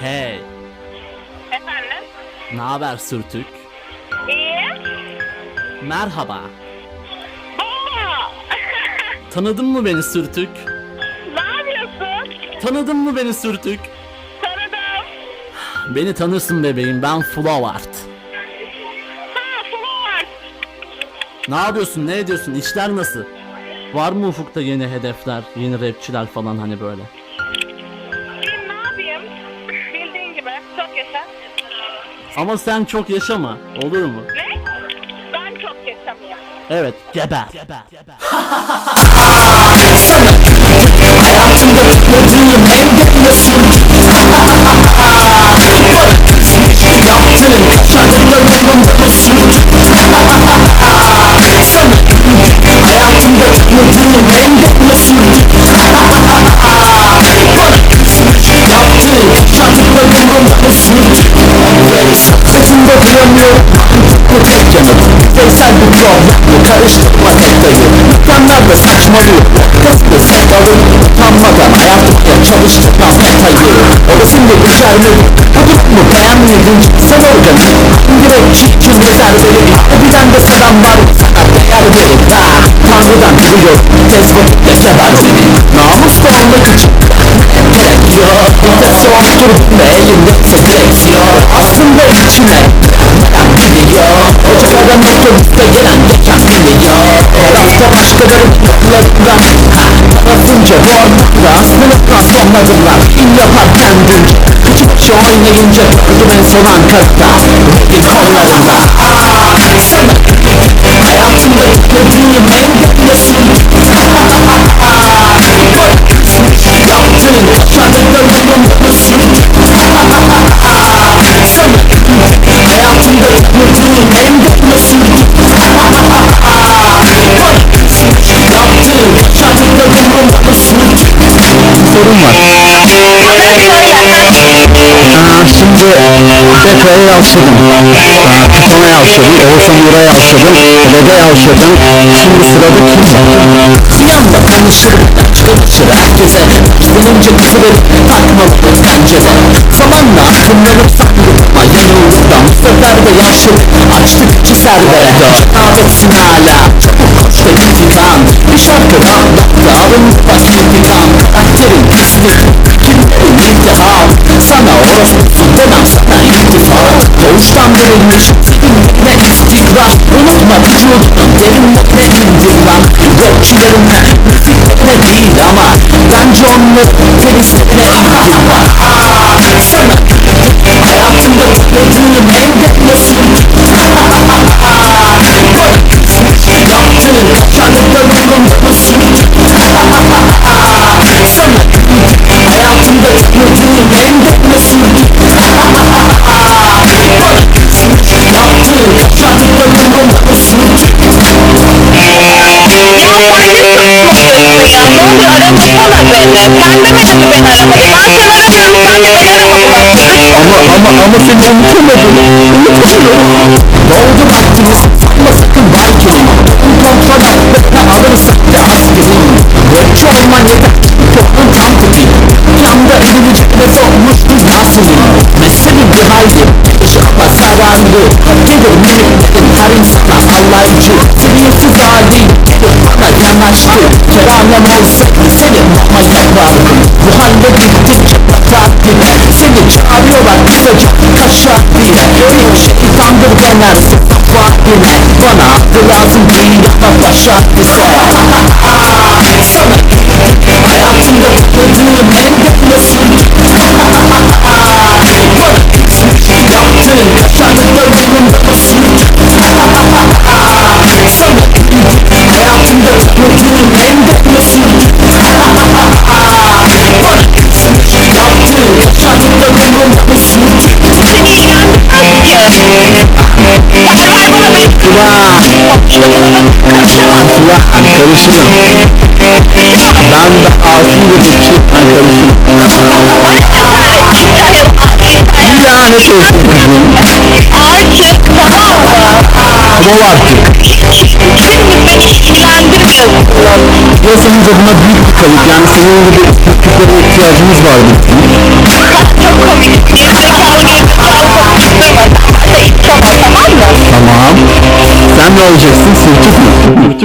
Hey, Efendim? ne haber sürtük? İyi. Merhaba. Aa! Tanıdın mı beni sürtük? ne yapıyorsun? Tanıdın mı beni sürtük? Tanıdım. Beni tanırsın bebeğim ben Flowart. Ha, Flor. Ne yapıyorsun ne ediyorsun işler nasıl? Var mı ufukta yeni hedefler, yeni rapçiler falan hani böyle? Ama sen çok yaşama olur mu? Ne? Ben çok yaşamıyorum. Evet geber. Hayatımda tek dayı Mükemmel de saçmalıyor Kızdı sevdalım Utanmadan ayartmaya çalıştırmam metayı Orasında becermeli Bu durumu beğenmedin Sen organik Direkt için rezerveli Harbiden de seven var mı sana değer verin Ha Tanrıdan biliyor Tez vakitte sever seni Namuslu olmak için Gerek yok. Vites yoktur ve elimdeyse Tarafınca bu anlamda Sınıftan sonladılar Film yaparken dünce Küçü başı oynayınca Gördüm en son Ankara'da. Redin kollarında sorun var. Aa, şimdi Beko'ya yavşadım. Python'a yavşadım. Oğuzhan Uğur'a yavşadım. Red'e yavşadım. Şimdi sırada kim var? Bir anda konuşur herkese Başlanınca kısırır Takmalı pencere Zamanla aklımları sandım Ama yanıldım Bu sefer de yaşlı Açtı içi serbere Kahvetsin hala Doğuştan verilmiş Seninle istikrar Unutma vücudunun derinlikle indir lan Rapçilerine müziklerine değil ama. Bence onları teristlerine indir var Ama ama ama seni unutamadım. Unutamıyorum. Doldu vaktimiz sanma sakın vay kelime Kontrol etmekle alırsak da askerim Rapçi olman yeter Toplum tam tutayım Yanda edilecek ve olmuştu Yasemin Mesele bir halde Yaşama zararlı Gelir mimiklerin her insana alaycı Seviyesiz hali Gelir bana yanaştı. Keralem olsa Senin ama yapardım. Bu halde bittikçe patat gibi Seni çağırıyorlar kaşa diye Bir şeytandır denersin Fatime Bana aklı lazım değil. Ama başa ise Ya karışırım. Ben de dedikçe ben karışırım. Lanet olsun kızım. Artık tamam mı? Bol artık. Şimdi ilgilendirmiyorsun. Ya senin adına büyük bir kayıp yani senin gibi küçüklere ihtiyacımız vardı. Çok komik. Sen ne olacaksın? Sürtük mü? Sürtük mü?